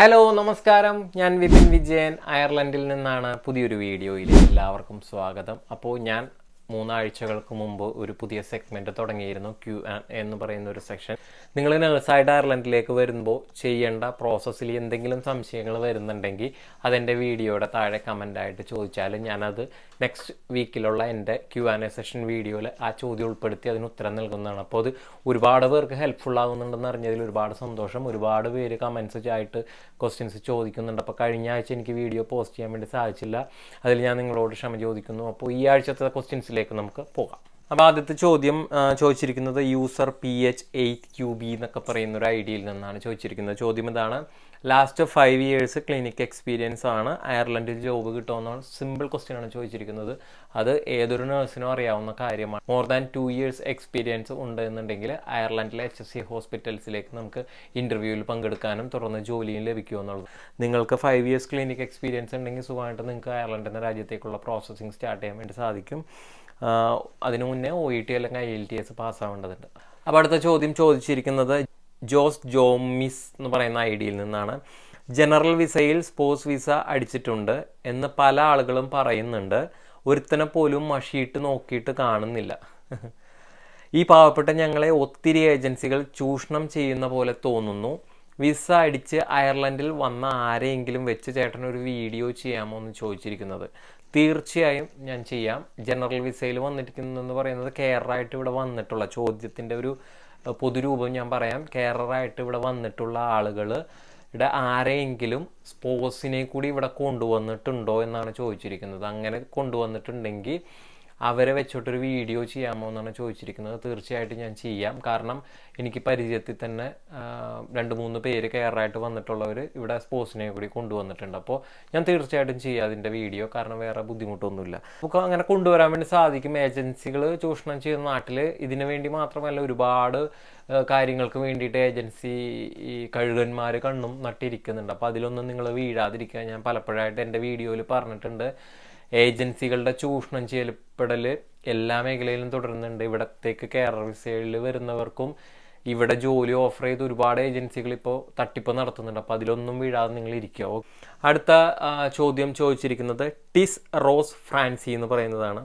Hello നമസ്കാരം. ഞാൻ വിപിൻ വിജയൻ. അയർലൻഡിൽ നിന്നാണ് പുതിയൊരു വീഡിയോയിൽ എല്ലാവർക്കും സ്വാഗതം. അപ്പോൾ ഞാൻ മൂന്നാഴ്ചകൾക്ക് മുമ്പ് ഒരു പുതിയ സെഗ്മെന്റ് തുടങ്ങിയിരുന്നു ക്യു എന്ന് പറയുന്ന ഒരു സെക്ഷൻ നിങ്ങൾ നേഴ്സായിട്ട് അയർലൻഡിലേക്ക് വരുമ്പോൾ ചെയ്യേണ്ട പ്രോസസ്സിൽ എന്തെങ്കിലും സംശയങ്ങൾ വരുന്നുണ്ടെങ്കിൽ അതെന്റെ വീഡിയോയുടെ താഴെ കമന്റായിട്ട് ചോദിച്ചാൽ ഞാനത് നെക്സ്റ്റ് വീക്കിലുള്ള എന്റെ ക്യു ആൻ എ സെഷൻ വീഡിയോയിൽ ആ ചോദ്യം ഉൾപ്പെടുത്തി അതിന് ഉത്തരം നൽകുന്നതാണ്. അപ്പോൾ അത് ഒരുപാട് പേർക്ക് ഹെൽപ്ഫുൾ ആകുന്നുണ്ടെന്ന് അറിഞ്ഞതിൽ ഒരുപാട് സന്തോഷം. ഒരുപാട് പേര് കമൻസ് ആയിട്ട് ക്വസ്റ്റ്യൻസ് ചോദിക്കുന്നുണ്ട്. അപ്പോൾ കഴിഞ്ഞ ആഴ്ച എനിക്ക് വീഡിയോ പോസ്റ്റ് ചെയ്യാൻ വേണ്ടി സാധിച്ചില്ല. അതിൽ ഞാൻ നിങ്ങളോട് ക്ഷമ ചോദിക്കുന്നു. അപ്പോൾ ഈ ആഴ്ചത്തെ ക്വസ്റ്റ്യൻസിലേക്ക് നമുക്ക് പോകാം. അപ്പോൾ ആദ്യത്തെ ചോദ്യം ചോദിച്ചിരിക്കുന്നത് user P H eight Q B എന്നൊക്കെ പറയുന്ന ഒരു ഐഡിയയിൽ നിന്നാണ് ചോദിച്ചിരിക്കുന്നത്. ചോദ്യം ഇതാണ് last five years clinic experience ആണ്. അയർലൻഡിൽ ജോബ് കിട്ടുമെന്നാണ് സിമ്പിൾ ക്വസ്റ്റ്യൻ ആണ് ചോദിച്ചിരിക്കുന്നത്. അത് ഏതൊരു നഴ്സിനും അറിയാവുന്ന കാര്യമാണ്. More than two years experience ഉണ്ട് എന്നുണ്ടെങ്കിൽ അയർലൻഡിലെ എച്ച് എസ് സി ഹോസ്പിറ്റൽസിലേക്ക് നമുക്ക് ഇന്റർവ്യൂവിൽ പങ്കെടുക്കാനും തുടർന്ന് ജോലിയും ലഭിക്കുമെന്നുള്ളത് നിങ്ങൾക്ക് ഫൈവ് ഇയേഴ്സ് ക്ലിനിക് എക്സ്പീരിയൻസ് ഉണ്ടെങ്കിൽ സുഖമായിട്ട് നിങ്ങൾക്ക് അയർലൻഡ് എന്ന രാജ്യത്തേക്കുള്ള പ്രോസസ്സിങ് സ്റ്റാർട്ട് ചെയ്യാൻ വേണ്ടി സാധിക്കും. അതിനു മുന്നേ ഒ ഇ ടി അല്ലെങ്കിൽ ഐ എൽ ടി എസ് പാസ്സാവേണ്ടതുണ്ട്. അപ്പോൾ അടുത്ത ചോദ്യം ചോദിച്ചിരിക്കുന്നത് ജോസ് ജോമിസ് എന്ന് പറയുന്ന ഐ ഡിയിൽ നിന്നാണ്. ജനറൽ വിസയിൽ സ്പോർട്സ് വിസ അടിച്ചിട്ടുണ്ട് എന്ന് പല ആളുകളും പറയുന്നുണ്ട്. ഒരുത്തനെ പോലും മഷിയിട്ട് നോക്കിയിട്ട് കാണുന്നില്ല. ഈ പാവപ്പെട്ട ഞങ്ങളെ ഒത്തിരി ഏജൻസികൾ ചൂഷണം ചെയ്യുന്ന പോലെ തോന്നുന്നു. വിസ അടിച്ച് അയർലൻഡിൽ വന്ന ആരെയെങ്കിലും വെച്ച് ചേട്ടൻ ഒരു വീഡിയോ ചെയ്യാമോ എന്ന് ചോദിച്ചിരിക്കുന്നത്. തീർച്ചയായും ഞാൻ ചെയ്യാം. ജനറൽ വിസയിൽ വന്നിരിക്കുന്നതെന്ന് പറയുന്നത് കെയറായിട്ട് ഇവിടെ വന്നിട്ടുള്ള ചോദ്യത്തിന്റെ ഒരു പൊതുരൂപം ഞാൻ പറയാം. കെയറായിട്ട് ഇവിടെ വന്നിട്ടുള്ള ആളുകൾ ഇവിടെ ആരെയെങ്കിലും സ്പോർട്സിനെ കൂടി ഇവിടെ കൊണ്ടുവന്നിട്ടുണ്ടോ എന്നാണ് ചോദിച്ചിരിക്കുന്നത്. അങ്ങനെ കൊണ്ടുവന്നിട്ടുണ്ടെങ്കിൽ അവരെ വെച്ചോട്ടൊരു വീഡിയോ ചെയ്യാമോ എന്നാണ് ചോദിച്ചിരിക്കുന്നത്. തീർച്ചയായിട്ടും ഞാൻ ചെയ്യാം. കാരണം എനിക്ക് പരിചയത്തിൽ തന്നെ രണ്ട് മൂന്ന് പേര് കെയറായിട്ട് വന്നിട്ടുള്ളവർ ഇവിടെ സ്പോർട്സിനെ കൂടി കൊണ്ടുവന്നിട്ടുണ്ട്. അപ്പോൾ ഞാൻ തീർച്ചയായിട്ടും ചെയ്യാം അതിന്റെ വീഡിയോ. കാരണം വേറെ ബുദ്ധിമുട്ടൊന്നുമില്ല. നമുക്ക് അങ്ങനെ കൊണ്ടുവരാൻ വേണ്ടി സാധിക്കും. ഏജൻസികൾ ചൂഷണം ചെയ്യുന്ന നാട്ടിൽ ഇതിനു വേണ്ടി മാത്രമല്ല ഒരുപാട് കാര്യങ്ങൾക്ക് വേണ്ടിയിട്ട് ഏജൻസി ഈ കഴുകന്മാർ കണ്ണും നട്ടിരിക്കുന്നുണ്ട്. അപ്പോൾ അതിലൊന്നും നിങ്ങൾ വീഴാതിരിക്കുക ഞാൻ പലപ്പോഴായിട്ട് എന്റെ വീഡിയോയിൽ പറഞ്ഞിട്ടുണ്ട്. ഏജൻസികളുടെ ചൂഷണം ചെയ്യപ്പെടൽ എല്ലാ മേഖലയിലും തുടരുന്നുണ്ട്. ഇവിടത്തേക്ക് കേരള വിസയിൽ വരുന്നവർക്കും ഇവിടെ ജോലി ഓഫർ ചെയ്ത് ഒരുപാട് ഏജൻസികൾ ഇപ്പോൾ തട്ടിപ്പ് നടത്തുന്നുണ്ട്. അപ്പോൾ അതിലൊന്നും വീഴാതെ നിങ്ങൾ ഇരിക്കുക. അടുത്ത ചോദ്യം ചോദിച്ചിരിക്കുന്നത് ടിസ് റോസ് ഫ്രാൻസി എന്ന് പറയുന്നതാണ്.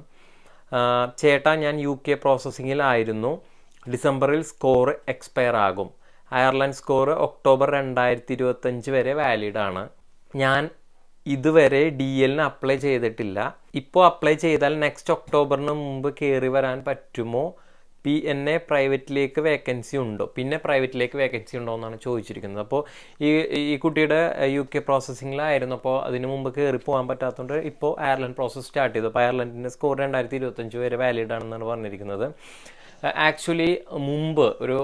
ചേട്ടാ ഞാൻ യു കെ പ്രോസസ്സിങ്ങിലായിരുന്നു ഡിസംബറിൽ സ്കോർ എക്സ്പയർ ആകും. അയർലൻഡ് സ്കോർ ഒക്ടോബർ രണ്ടായിരത്തി ഇരുപത്തഞ്ച് വരെ വാലിഡ് ആണ്. ഞാൻ ഇതുവരെ ഡി എല്ലിന് അപ്ലൈ ചെയ്തിട്ടില്ല. ഇപ്പോൾ അപ്ലൈ ചെയ്താൽ നെക്സ്റ്റ് ഒക്ടോബറിന് മുമ്പ് കയറി വരാൻ പറ്റുമോ? പി എൻ എ പ്രൈവറ്റിലേക്ക് വേക്കൻസി ഉണ്ടോ? പിന്നെ പ്രൈവറ്റിലേക്ക് വേക്കൻസി ഉണ്ടോ എന്നാണ് ചോദിച്ചിരിക്കുന്നത്. അപ്പോൾ ഈ ഈ കുട്ടിയുടെ യു കെ പ്രോസസ്സിങ്ങിലായിരുന്നു അപ്പോൾ അതിന് മുമ്പ് കയറി പോകാൻ പറ്റാത്തതുകൊണ്ട് ഇപ്പോൾ അയർലൻഡ് പ്രോസസ്സ് സ്റ്റാർട്ട് ചെയ്തു. അപ്പോൾ അയർലൻഡിന്റെ സ്കോർ രണ്ടായിരത്തി ഇരുപത്തഞ്ച് വരെ വാലിഡ് ആണെന്നാണ് പറഞ്ഞിരിക്കുന്നത്. ആക്ച്വലി മുമ്പ് ഒരു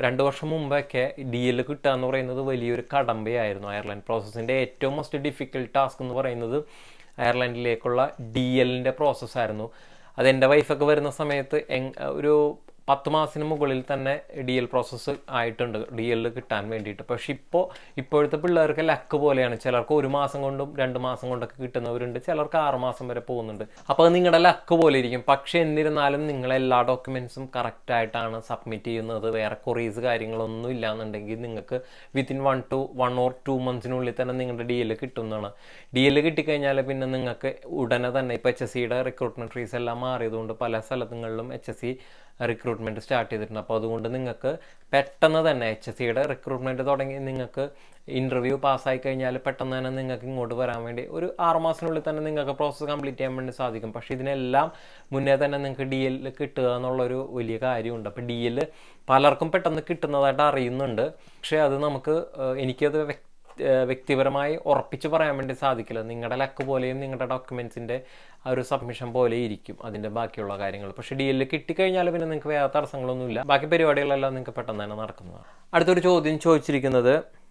രണ്ട് വർഷം മുമ്പൊക്കെ ഡി എൽ കിട്ടുക എന്ന് പറയുന്നത് വലിയൊരു കടമ്പയായിരുന്നു അയർലൻഡ് പ്രോസസ്സിന്റെ ഏറ്റവും മോസ്റ്റ് ഡിഫിക്കൽട്ട് ടാസ്ക് എന്ന് പറയുന്നത് അയർലൻഡിലേക്കുള്ള ഡി എല്ലിന്റെ പ്രോസസ്സായിരുന്നു അത് എന്റെ വൈഫൊക്കെ വരുന്ന സമയത്ത് ഒരു പത്ത് മാസത്തിന് മുകളിൽ തന്നെ ഡി എൽ പ്രോസസ്സ് ആയിട്ടുണ്ട് ഡി എല്ലിൽ കിട്ടാൻ വേണ്ടിയിട്ട്. പക്ഷെ ഇപ്പോൾ ഇപ്പോഴത്തെ പിള്ളേർക്ക് ലക്ക് പോലെയാണ്. ചിലർക്ക് ഒരു മാസം കൊണ്ടും രണ്ട് മാസം കൊണ്ടൊക്കെ കിട്ടുന്നവരുണ്ട് ചിലർക്ക് ആറ് മാസം വരെ പോകുന്നുണ്ട്. അപ്പോൾ നിങ്ങളുടെ ലക്ക് പോലെ ഇരിക്കും പക്ഷെ എന്നിരുന്നാലും നിങ്ങൾ എല്ലാ ഡോക്യുമെൻസും കറക്റ്റായിട്ടാണ് സബ്മിറ്റ് ചെയ്യുന്നത്. വേറെ കൊറീസ് കാര്യങ്ങളൊന്നും ഇല്ലാന്നുണ്ടെങ്കിൽ നിങ്ങൾക്ക് within one two one or two മന്ത്സിനുള്ളിൽ തന്നെ നിങ്ങളുടെ ഡി എൽ കിട്ടുന്നതാണ്. ഡി എൽ കിട്ടിക്കഴിഞ്ഞാൽ പിന്നെ നിങ്ങൾക്ക് ഉടനെ തന്നെ ഇപ്പോൾ എച്ച് എസ് സിയുടെ റിക്രൂട്ട്മെന്റ് ഫീസ് എല്ലാം മാറിയതുകൊണ്ട് പല സ്ഥലങ്ങളിലും H S C recruitment start ചെയ്തിട്ടുണ്ട്. അപ്പോൾ അതുകൊണ്ട് നിങ്ങൾക്ക് പെട്ടെന്ന് തന്നെ എച്ച് എസ് സിയുടെ റിക്രൂട്ട്മെന്റ് തുടങ്ങി നിങ്ങൾക്ക് ഇന്റർവ്യൂ പാസ്സായി കഴിഞ്ഞാൽ പെട്ടെന്ന് തന്നെ നിങ്ങൾക്ക് ഇങ്ങോട്ട് വരാൻ വേണ്ടി ഒരു ആറ് മാസത്തിനുള്ളിൽ തന്നെ നിങ്ങൾക്ക് പ്രോസസ്സ് കംപ്ലീറ്റ് ചെയ്യാൻ വേണ്ടി സാധിക്കും. പക്ഷേ ഇതിനെല്ലാം മുന്നേ തന്നെ നിങ്ങൾക്ക് ഡി എൽ കിട്ടുക എന്നുള്ളൊരു വലിയ കാര്യമുണ്ട്. അപ്പോൾ ഡി എൽ പലർക്കും പെട്ടെന്ന് കിട്ടുന്നതായിട്ട് അറിയുന്നുണ്ട്. പക്ഷേ അത് നമുക്ക് എനിക്കത് വ്യക്തിപരമായി ഉറപ്പിച്ച് പറയാൻ വേണ്ടി സാധിക്കില്ല. നിങ്ങളുടെ ലക്ക് പോലെയും നിങ്ങളുടെ ഡോക്യുമെൻസിന്റെ ആ ഒരു സബ്മിഷൻ പോലെ ഇരിക്കും അതിന്റെ ബാക്കിയുള്ള കാര്യങ്ങൾ. പക്ഷേ ഡി എൽ കിട്ടിക്കഴിഞ്ഞാൽ പിന്നെ നിങ്ങൾക്ക് വേറെ തടസ്സങ്ങളൊന്നുമില്ല. ബാക്കി പരിപാടികളെല്ലാം നിങ്ങൾക്ക് പെട്ടെന്ന് തന്നെ നടക്കുന്നതാണ്. അടുത്തൊരു ചോദ്യം ചോദിച്ചിരിക്കുന്നത്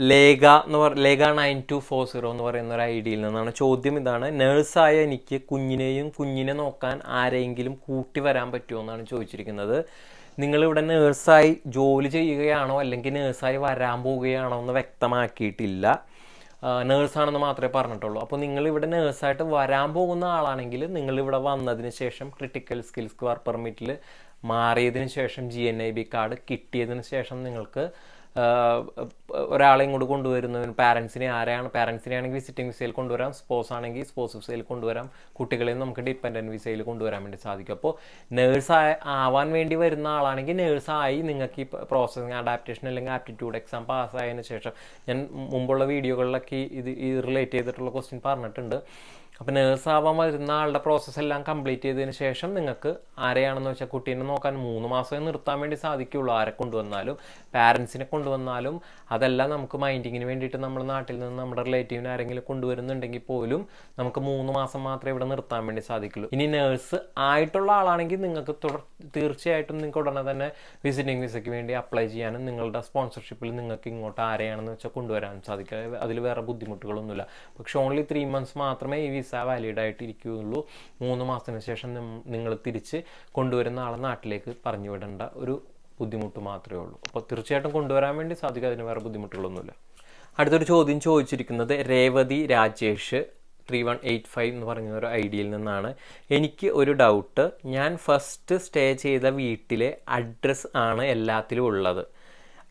ലേഖ എന്ന് പറ Lekha nine two four zero എന്ന് പറയുന്ന ഒരു ഐ ഡിയിൽ നിന്നാണ്. ചോദ്യം ഇതാണ് നേഴ്സായ എനിക്ക് കുഞ്ഞിനെയും കുഞ്ഞിനെ നോക്കാൻ ആരെങ്കിലും കൂട്ടി വരാൻ പറ്റുമോ? എന്നാണ് ചോദിച്ചിരിക്കുന്നത്. നിങ്ങളിവിടെ നേഴ്സായി ജോലി ചെയ്യുകയാണോ അല്ലെങ്കിൽ നേഴ്സായി വരാൻ പോവുകയാണോ എന്ന് വ്യക്തമാക്കിയിട്ടില്ല. നേഴ്സാണെന്ന് മാത്രമേ പറഞ്ഞിട്ടുള്ളൂ. അപ്പോൾ നിങ്ങൾ ഇവിടെ നേഴ്സായിട്ട് വരാൻ പോകുന്ന ആളാണെങ്കിൽ നിങ്ങൾ ഇവിടെ വന്നതിന് ശേഷം ക്രിട്ടിക്കൽ സ്കിൽസ് വർക്ക് പെർമിറ്റിൽ മാറിയതിന് ശേഷം G N I B card കിട്ടിയതിന് ശേഷം നിങ്ങൾക്ക് ഒരാളെ ഇങ്ങോട്ട് കൊണ്ടുവരുന്നതിന് പാരൻസിനെ ആരെയാണ് പാരൻസിനെ ആണെങ്കിൽ വിസിറ്റിംഗ് വിസയിൽ കൊണ്ടുവരാം സ്പോസ് ആണെങ്കിൽ സ്പോസ് വിസയിൽ കൊണ്ടുവരാം കുട്ടികളെ നമുക്ക് ഡിപ്പെൻഡന്റ് വിസയിൽ കൊണ്ടുവരാൻ വേണ്ടി സാധിക്കും. അപ്പോൾ നേഴ്സ് ആവാൻ വേണ്ടി വരുന്ന ആളാണെങ്കിൽ നേഴ്സായി നിങ്ങൾക്ക് ഈ പ്രോസസ്സിങ് അഡാപ്റ്റേഷൻ അല്ലെങ്കിൽ ആപ്റ്റിറ്റ്യൂഡ് എക്സാം പാസ്സായതിനു ശേഷം ഞാൻ മുമ്പുള്ള വീഡിയോകളിലൊക്കെ ഇത് ഈ റിലേറ്റ് ചെയ്തിട്ടുള്ള ക്വസ്റ്റ്യൻ പറഞ്ഞിട്ടുണ്ട്. അപ്പോൾ നേഴ്സ് ആവാൻ വരുന്ന ആളുടെ പ്രോസസ്സ് എല്ലാം കംപ്ലീറ്റ് ചെയ്തതിന് ശേഷം നിങ്ങൾക്ക് ആരെയാണെന്ന് വെച്ചാൽ കുട്ടീനെ നോക്കാൻ മൂന്ന് മാസമേ നിർത്താൻ വേണ്ടി സാധിക്കുള്ളൂ. ആരെ കൊണ്ടുവന്നാലും പാരൻസിനെ കൊണ്ടുവന്നാലും അതെല്ലാം നമുക്ക് മൈൻഡിങ്ങിന് വേണ്ടിയിട്ട് നമ്മുടെ നാട്ടിൽ നിന്ന് നമ്മുടെ റിലേറ്റീവിനെ ആരെങ്കിലും കൊണ്ടുവരുന്നുണ്ടെങ്കിൽ പോലും നമുക്ക് മൂന്ന് മാസം മാത്രമേ ഇവിടെ നിർത്താൻ വേണ്ടി സാധിക്കുള്ളൂ. ഇനി നേഴ്സ് ആയിട്ടുള്ള ആളാണെങ്കിൽ നിങ്ങൾക്ക് തുടർ തീർച്ചയായിട്ടും നിങ്ങൾക്ക് ഉടനെ തന്നെ വിസിറ്റിംഗ് വിസയ്ക്ക് വേണ്ടി അപ്ലൈ ചെയ്യാനും നിങ്ങളുടെ സ്പോൺസർഷിപ്പിൽ നിങ്ങൾക്ക് ഇങ്ങോട്ട് ആരെയാണെന്ന് വെച്ചാൽ കൊണ്ടുവരാനും സാധിക്കുക അതിൽ വേറെ ബുദ്ധിമുട്ടുകളൊന്നുമില്ല. പക്ഷേ ഓൺലി ത്രീ മന്ത്സ് മാത്രമേ ഈ വിസ വാലിഡ് ആയിട്ട് ഇരിക്കുകയുള്ളൂ. മൂന്ന് മാസത്തിന് ശേഷം നിങ്ങൾ തിരിച്ച് കൊണ്ടുവരുന്ന ആളെ നാട്ടിലേക്ക് പറഞ്ഞു വിടേണ്ട ഒരു ബുദ്ധിമുട്ട് മാത്രമേ ഉള്ളൂ. അപ്പോൾ തീർച്ചയായിട്ടും കൊണ്ടുവരാൻ വേണ്ടി സാധിക്കും അതിന് വേറെ ബുദ്ധിമുട്ടുകളൊന്നുമില്ല. അടുത്തൊരു ചോദ്യം ചോദിച്ചിരിക്കുന്നത് Revathi Rajesh three one eight five എന്ന് പറയുന്ന ഒരു ഐഡിയയിൽ നിന്നാണ്. എനിക്ക് ഒരു ഡൗട്ട് ഞാൻ ഫസ്റ്റ് സ്റ്റേ ചെയ്ത വീട്ടിലെ അഡ്രസ്സ് ആണ് എല്ലാത്തിലും ഉള്ളത്.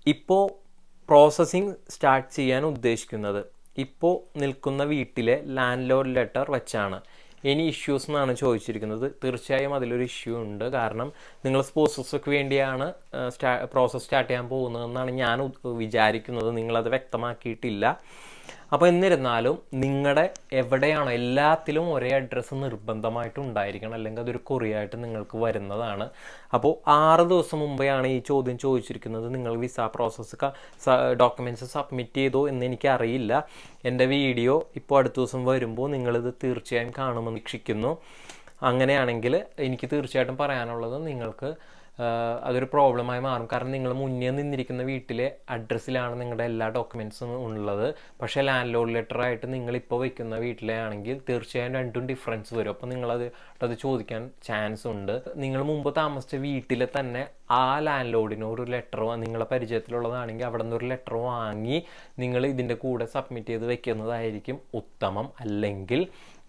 ഇപ്പോൾ പ്രോസസ്സിങ് സ്റ്റാർട്ട് ചെയ്യാൻ ഉദ്ദേശിക്കുന്നത് ഇപ്പോൾ നിൽക്കുന്ന വീട്ടിലെ ലാൻഡ് ലോഡ് ലെറ്റർ വെച്ചാണ്. ഇനി ഇഷ്യൂസ് എന്നാണ് ചോദിച്ചിരിക്കുന്നത്. തീർച്ചയായും അതിലൊരു ഇഷ്യൂ ഉണ്ട്. കാരണം നിങ്ങൾ സ്പോസസ്സൊക്കെ വേണ്ടിയാണ് പ്രോസസ്സ് സ്റ്റാർട്ട് ചെയ്യാൻ പോകുന്നതെന്നാണ് ഞാൻ വിചാരിക്കുന്നത്. നിങ്ങളത് വ്യക്തമാക്കിയിട്ടില്ല. അപ്പോൾ എന്നിരുന്നാലും നിങ്ങളുടെ എവിടെയാണോ എല്ലാത്തിലും ഒരേ അഡ്രസ്സ് നിർബന്ധമായിട്ട് ഉണ്ടായിരിക്കണം. അല്ലെങ്കിൽ അതൊരു കുറിയായിട്ട് നിങ്ങൾക്ക് വരുന്നതാണ്. അപ്പോൾ ആറ് ദിവസം മുമ്പെയാണ് ഈ ചോദ്യം ചോദിച്ചിരിക്കുന്നത്. നിങ്ങൾ വിസ പ്രോസസ്സ് ഡോക്യുമെന്റ്സ് സബ്മിറ്റ് ചെയ്തോ എന്ന് എനിക്കറിയില്ല. എന്റെ വീഡിയോ ഇപ്പോൾ അടുത്ത ദിവസം വരുമ്പോൾ നിങ്ങളിത് തീർച്ചയായും കാണുമെന്ന് വീക്ഷിക്കുന്നു അങ്ങനെയാണെങ്കിൽ എനിക്ക് തീർച്ചയായിട്ടും പറയാനുള്ളത് നിങ്ങൾക്ക് അതൊരു പ്രോബ്ലമായി മാറും. കാരണം നിങ്ങൾ മുന്നേ നിന്നിരിക്കുന്ന വീട്ടിലെ അഡ്രസ്സിലാണ് നിങ്ങളുടെ എല്ലാ ഡോക്യുമെൻസും ഉള്ളത്. പക്ഷേ ലാൻഡ് ലോഡ് ലെറ്റർ ആയിട്ട് നിങ്ങൾ ഇപ്പോൾ വെക്കുന്ന വീട്ടിലെ ആണെങ്കിൽ തീർച്ചയായും രണ്ടും ഡിഫറൻസ് വരും. അപ്പോൾ നിങ്ങളത് അത് ചോദിക്കാൻ ചാൻസ് ഉണ്ട്. നിങ്ങൾ മുമ്പ് താമസിച്ച വീട്ടിലെ തന്നെ ആ ലാൻഡ് ലോഡിന് ഒരു ലെറ്ററോ നിങ്ങളെ പരിചയത്തിലുള്ളതാണെങ്കിൽ അവിടെ നിന്ന് ഒരു ലെറ്റർ വാങ്ങി നിങ്ങൾ ഇതിന്റെ കൂടെ സബ്മിറ്റ് ചെയ്ത് വെക്കുന്നതായിരിക്കും ഉത്തമം. അല്ലെങ്കിൽ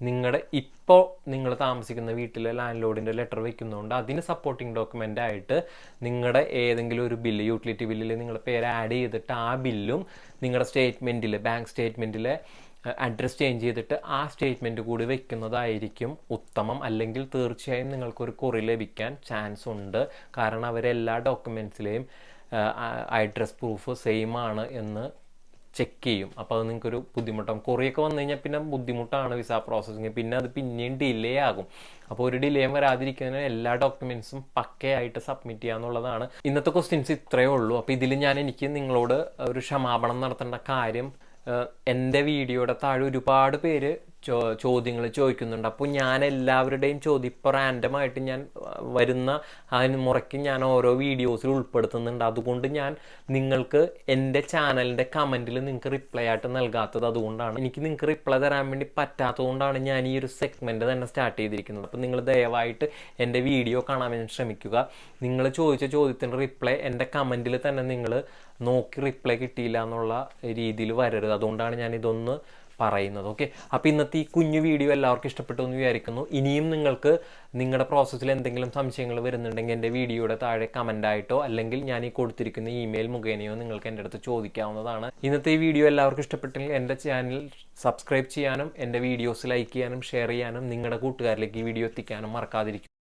നിങ്ങളുടെ ഇപ്പോൾ നിങ്ങൾ താമസിക്കുന്ന വീട്ടിലെ ലാൻഡ് ലോഡിന്റെ ലെറ്റർ വെക്കുന്നതുകൊണ്ട് അതിന് സപ്പോർട്ടിംഗ് ഡോക്യുമെന്റ് ആയിട്ട് നിങ്ങളുടെ ഏതെങ്കിലും ഒരു ബില്ല് യൂട്ടിലിറ്റി ബില്ലിൽ നിങ്ങളുടെ പേര് ആഡ് ചെയ്തിട്ട് ആ ബില്ലും നിങ്ങളുടെ സ്റ്റേറ്റ്മെന്റിൽ ബാങ്ക് സ്റ്റേറ്റ്മെന്റിലെ അഡ്രസ് ചേഞ്ച് ചെയ്തിട്ട് ആ സ്റ്റേറ്റ്മെന്റ് കൂടി വെക്കുന്നതായിരിക്കും ഉത്തമം. അല്ലെങ്കിൽ തീർച്ചയായും നിങ്ങൾക്കൊരു കുറി ലഭിക്കാൻ ചാൻസ് ഉണ്ട്. കാരണം അവരെല്ലാ ഡോക്യുമെന്റ്സിലെയും അഡ്രസ് പ്രൂഫ് സെയിം ആണ് എന്ന് ചെക്ക് ചെയ്യും. അപ്പോൾ അത് നിങ്ങൾക്കൊരു ബുദ്ധിമുട്ടാകും കുറേയൊക്കെ വന്നു കഴിഞ്ഞാൽ പിന്നെ ബുദ്ധിമുട്ടാണ് വിസ പ്രോസസ്സിങ് പിന്നെ അത് പിന്നെയും ഡിലേ ആകും. അപ്പോൾ ഒരു ഡിലേയും വരാതിരിക്കുന്നതിന് എല്ലാ ഡോക്യുമെൻസും പക്കയായിട്ട് സബ്മിറ്റ് ചെയ്യുക എന്നുള്ളതാണ്. ഇന്നത്തെ ക്വസ്റ്റ്യൻസ് ഇത്രയേ ഉള്ളൂ. അപ്പോൾ ഇതിൽ ഞാൻ എനിക്ക് നിങ്ങളോട് ഒരു ക്ഷമാപണം നടത്തേണ്ട കാര്യം എന്റെ വീഡിയോയുടെ താഴെ ഒരുപാട് പേര് ചോ ചോദ്യങ്ങൾ ചോദിക്കുന്നുണ്ട്. അപ്പോൾ ഞാൻ എല്ലാവരുടെയും ചോദ്യം ഇപ്പോൾ റാൻഡമായിട്ട് ഞാൻ വരുന്ന അതിന് മുറയ്ക്ക് ഞാൻ ഓരോ വീഡിയോസിൽ ഉൾപ്പെടുത്തുന്നുണ്ട്. അതുകൊണ്ട് ഞാൻ നിങ്ങൾക്ക് എന്റെ ചാനലിന്റെ കമന്റിൽ നിങ്ങൾക്ക് റിപ്ലൈ ആയിട്ട് നൽകാത്തത് അതുകൊണ്ടാണ്. എനിക്ക് നിങ്ങൾക്ക് റിപ്ലൈ തരാൻ വേണ്ടി പറ്റാത്തതുകൊണ്ടാണ് ഞാൻ ഈ ഒരു സെഗ്മെന്റ് തന്നെ സ്റ്റാർട്ട് ചെയ്തിരിക്കുന്നത്. അപ്പോൾ നിങ്ങൾ ദയവായിട്ട് എന്റെ വീഡിയോ കാണാൻ വേണ്ടി ശ്രമിക്കുക. നിങ്ങൾ ചോദിച്ച ചോദ്യത്തിന്റെ റിപ്ലൈ എന്റെ കമന്റിൽ തന്നെ നിങ്ങൾ നോക്കി റിപ്ലൈ കിട്ടിയില്ല എന്നുള്ള രീതിയിൽ വരരുത്. അതുകൊണ്ടാണ് ഞാൻ ഇതൊന്ന് പറയുന്നത്. ഓക്കെ അപ്പോൾ ഇന്നത്തെ ഈ കുഞ്ഞു വീഡിയോ എല്ലാവർക്കും ഇഷ്ടപ്പെട്ടു എന്ന് വിചാരിക്കുന്നു. ഇനിയും നിങ്ങൾക്ക് നിങ്ങളുടെ പ്രോസസ്സിൽ എന്തെങ്കിലും സംശയങ്ങൾ വരുന്നുണ്ടെങ്കിൽ എന്റെ വീഡിയോയുടെ താഴെ കമന്റായിട്ടോ അല്ലെങ്കിൽ ഞാൻ ഈ കൊടുത്തിരിക്കുന്ന ഇമെയിൽ മുഖേനയോ നിങ്ങൾക്ക് എന്റെ അടുത്ത് ചോദിക്കാവുന്നതാണ്. ഇന്നത്തെ ഈ വീഡിയോ എല്ലാവർക്കും ഇഷ്ടപ്പെട്ടെങ്കിൽ എന്റെ ചാനൽ സബ്സ്ക്രൈബ് ചെയ്യാനും എന്റെ വീഡിയോസ് ലൈക്ക് ചെയ്യാനും ഷെയർ ചെയ്യാനും നിങ്ങളുടെ കൂട്ടുകാരിലേക്ക് ഈ വീഡിയോ എത്തിക്കാനും മറക്കാതിരിക്കും.